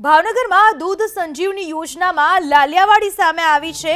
ભાવનગરમાં દૂધ સંજીવની યોજનામાં લાલિયાવાડી સામે આવી છે.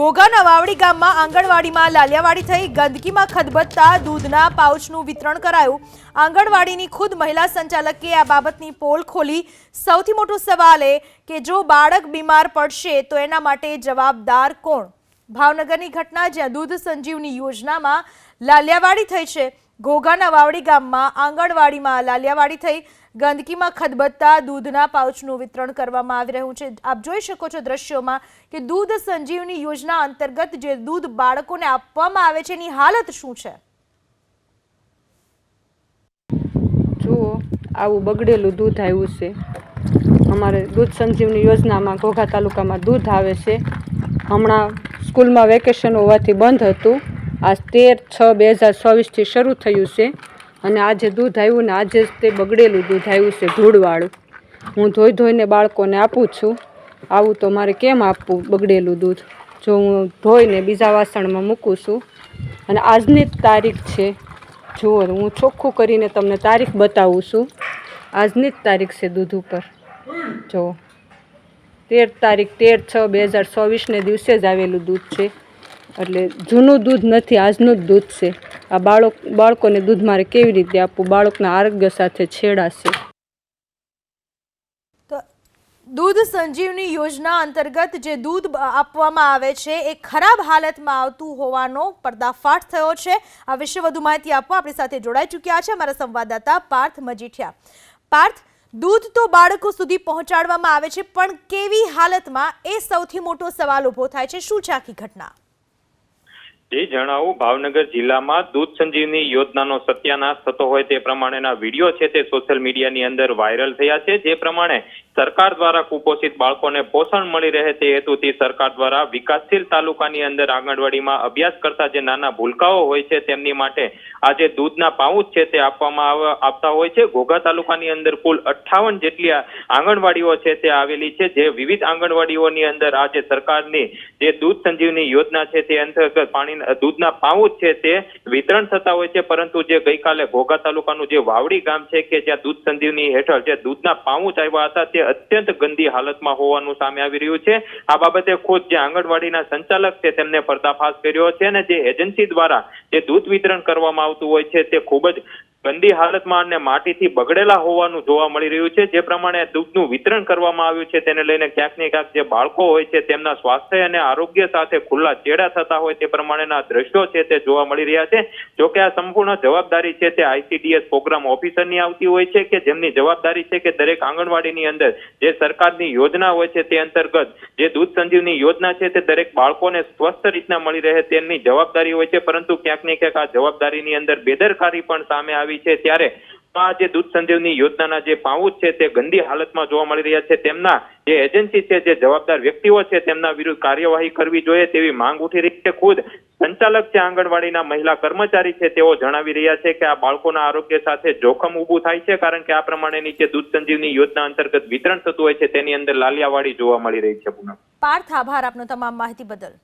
ઘોઘાના વાવડી ગામમાં આંગણવાડીમાં લાલિયાવાડી થઈ ગંદકીમાં ખદબદતા દૂધના પાઉચનું વિતરણ કરાયું. આંગણવાડીની ખુદ મહિલા સંચાલકે આ બાબતની પોલ ખોલી. સૌથી મોટો સવાલ એ કે જો બાળક બીમાર પડશે તો એના માટે જવાબદાર કોણ? ભાવનગરની ઘટના જ્યાં દૂધ સંજીવની યોજનામાં લાલિયાવાડી થઈ છે. ઘોઘાના વાવડી ગામમાં આંગણવાડીમાં લાલિયાવાડી થઈ ગંદકીમાં ખદબદતા દૂધના પાઉચનું વિતરણ કરવામાં આવી રહ્યું છે. આપ જોઈ શકો છો દ્રશ્યોમાં કે દૂધ સંજીવની યોજના અંતર્ગત જે દૂધ બાળકોને આપવામાં આવે છે, એની હાલત શું છે? જુઓ, આવું બગડેલું દૂધ આવ્યું છે. અમારે દૂધ સંજીવની યોજનામાં ઘોઘા તાલુકામાં દૂધ આવે છે. હમણાં સ્કૂલમાં વેકેશન હોવાથી બંધ હતું. આજ તેર છ બે હજાર ચોવીસથી શરૂ થયું છે અને આજે દૂધ આવ્યું ને આજે જ તે બગડેલું દૂધ આવ્યું છે ધૂળવાળું. હું ધોઈ ધોઈને બાળકોને આપું છું. આવું તો મારે કેમ આપવું બગડેલું દૂધ? જો હું ધોઈને બીજા વાસણમાં મૂકું છું. અને આજની જ તારીખ છે. જુઓ, હું ચોખ્ખું કરીને તમને તારીખ બતાવું છું. આજની જ તારીખ છે દૂધ ઉપર. જુઓ. તેર તારીખ, તેર છ બે હજાર ચોવીસને દિવસે જ આવેલું દૂધ છે. એટલે જૂનું દૂધ નથી, આજનું જ દૂધ છે. આ બાળક, બાળકોને દૂધ મારે કેવી રીતે આપવું? બાળકના આરોગ્ય સાથે છેડાશે. દૂધ સંજીવની યોજના અંતર્ગત જે દૂધ આપવામાં આવે છે, એ ખરાબ હાલતમાં આવતું હોવાનો પર્દાફાશ થયો છે. આ વિશે વધુ માહિતી આપવા આપણી સાથે જોડાઈ ચૂક્યા છે અમારા સંવાદદાતા પાર્થ મજીઠિયા. પાર્થ, દૂધ તો બાળકો સુધી પહોંચાડવામાં આવે છે, પણ કેવી હાલતમાં એ સૌથી મોટો સવાલ ઊભો થાય છે? શું છે આખી ઘટના? એ જણાવું ભાવનગર જિલ્લામાં દૂધ સંજીવની યોજનાનો સત્યાનાશ થતો હોય તે પ્રમાણેના વીડિયો છે તે સોશિયલ મીડિયાની અંદર વાયરલ થયા છે. જે પ્રમાણે સરકાર દ્વારા કુપોષિત બાળકોને પોષણ મળી રહે તે હેતુથી સરકાર દ્વારા વિકાસશીલ તાલુકાની અંદર આંગણવાડીમાં અભ્યાસ કરતા જે નાના ભૂલકાઓ હોય છે તેમની માટે આજે દૂધના પાઉચ છે તે આપવામાં આપતા હોય છે. ઘોઘા તાલુકાની અંદર કુલ અઠ્ઠાવન જેટલી આંગણવાડીઓ છે તે આવેલી છે. જે વિવિધ આંગણવાડીઓની અંદર આજે સરકારની જે દૂધ સંજીવની યોજના છે તે અંતર્ગત પાણી દૂધના પાઉચ છે તે વિતરણ થતા હોય છે, પરંતુ જે ગઈકાલે ઘોઘા તાલુકાનું જે વાવડી ગામ છે કે જ્યાં દૂધ સંજીવની હેઠળ જે દૂધના પાઉચ આવ્યા હતા, તે અત્યંત ગંદી હાલતમાં હોવાનું સામે આવી રહ્યું છે. આ બાબતે ખુદ જે આંગણવાડીના સંચાલક છે, તેમને પર્દાફાશ કર્યો છે અને જે એજન્સી દ્વારા જે દૂધ વિતરણ કરવામાં આવતું હોય છે, તે ખૂબ જ ગંદી હાલતમાં અને માટીથી બગડેલા હોવાનું જોવા મળી રહ્યું છે. જે પ્રમાણે દૂધનું વિતરણ કરવામાં આવ્યું છે, તેને લઈને ક્યાંક ને ક્યાંક જે બાળકો હોય છે, તેમના સ્વાસ્થ્ય અને આરોગ્ય સાથે ખુલ્લા ચેડા થતા હોય તે પ્રમાણેના દ્રશ્યો છે તે જોવા મળી રહ્યા છે. જો કે આ સંપૂર્ણ જવાબદારી છે તે આઈસીડીએસ પ્રોગ્રામ ઓફિસરની આવતી હોય છે કે જેમની જવાબદારી છે કે દરેક આંગણવાડીની અંદર જે સરકારની યોજના હોય છે તે અંતર્ગત જે દૂધ સંજીવની યોજના છે તે દરેક બાળકોને સ્વસ્થ રીતના મળી રહે તેમની જવાબદારી હોય છે. પરંતુ ક્યાંક ને ક્યાંક આ જવાબદારીની અંદર બેદરકારી પણ સામે આવી છે ત્યારે આ જે દૂધ સંજીવની યોજનાના જે પાઉચ છે તે ગંદી હાલતમાં જોવા મળી રહ્યા છે. તેમના જે એજન્સી છે, જે જવાબદાર વ્યક્તિઓ છે, તેમના વિરુદ્ધ કાર્યવાહી કરવી જોઈએ તેવી માંગ ઉઠી રહી છે. ખુદ સંચાલક છે, આંગણવાડીના મહિલા કર્મચારી છે, તેઓ જણાવી રહ્યા છે કે આ બાળકોના આરોગ્ય સાથે જોખમ ઊભું થાય છે કારણ કે આ પ્રમાણેની જે દૂધ સંજીવની યોજના અંતર્ગત વિતરણ થતું હોય છે, તેની અંદર લાલિયાવાડી જોવા મળી રહી છે પૂનમ. પાર્થ, આભાર આપનો તમામ માહિતી બદલ.